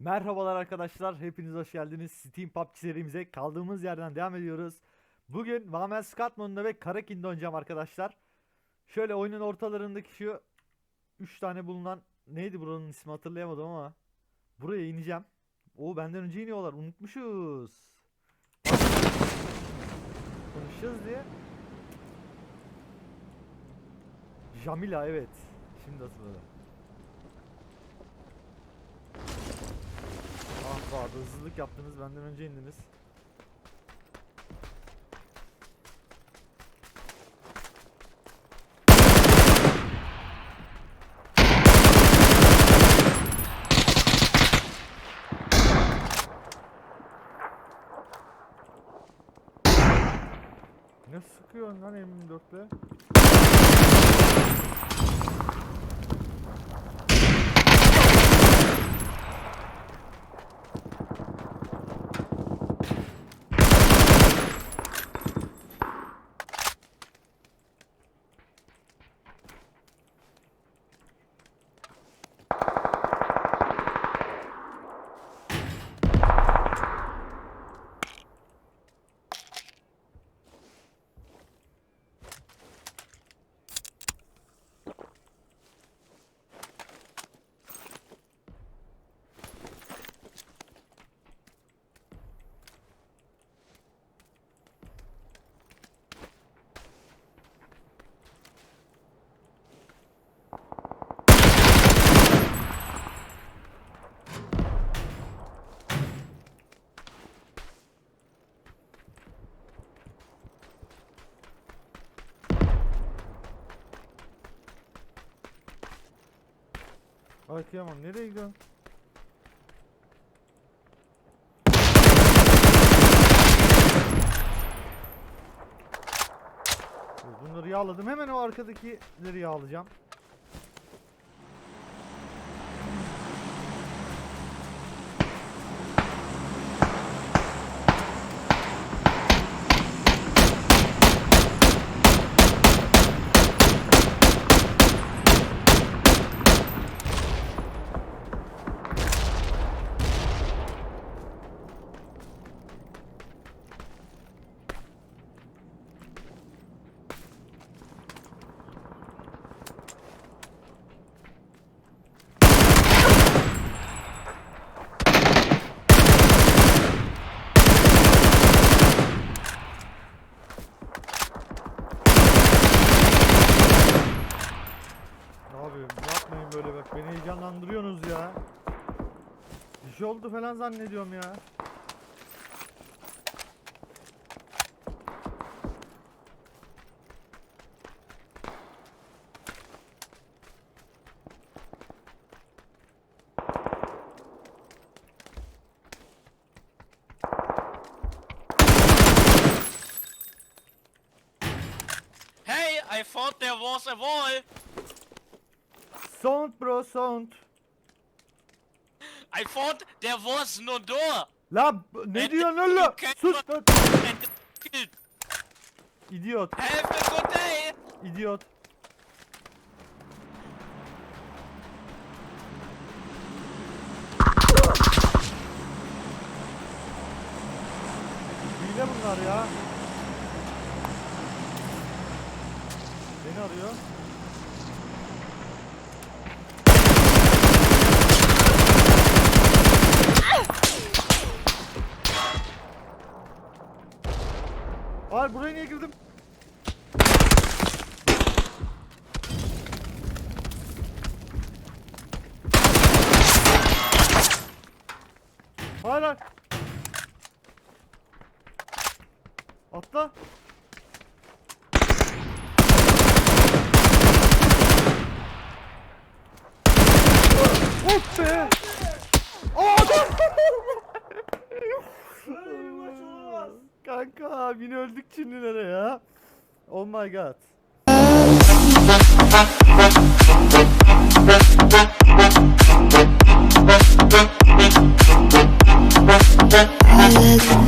Merhabalar arkadaşlar, hepiniz hoş geldiniz. Steam PUBG serimize kaldığımız yerden devam ediyoruz. Bugün Vamel Scout modunda ve Karakin'de oynayacağım arkadaşlar. Şöyle oyunun ortalarındaki şu 3 tane bulunan neydi buranın ismi hatırlayamadım ama buraya ineceğim. O benden önce iniyorlar, unutmuşuz. Konuşacağız diye. Jamila evet. Şimdi hatırladım. Vardı hızlılık yaptınız benden önce indiniz. Ne sıkıyorsun lan M24'le? Ay nereye gidiyorsun? Bunları yağladım. Hemen o arkadakileri yağlayacağım. Beni heyecanlandırıyorsunuz ya. Bir şey oldu falan zannediyorum ya. Hey, I thought there was a wall. Sound bro sound. I thought there was no door. Lan ne diyorsun oğlum? Sus lan. İdiot. Have a good day. İdiot. Hile bunlar ya. Beni arıyor. Hayır buraya niye girdim? Hayır hayır. Atla. Hop be. Aa dur. Kanka yine öldük Çinlilere ya. Oh my god. Holiday.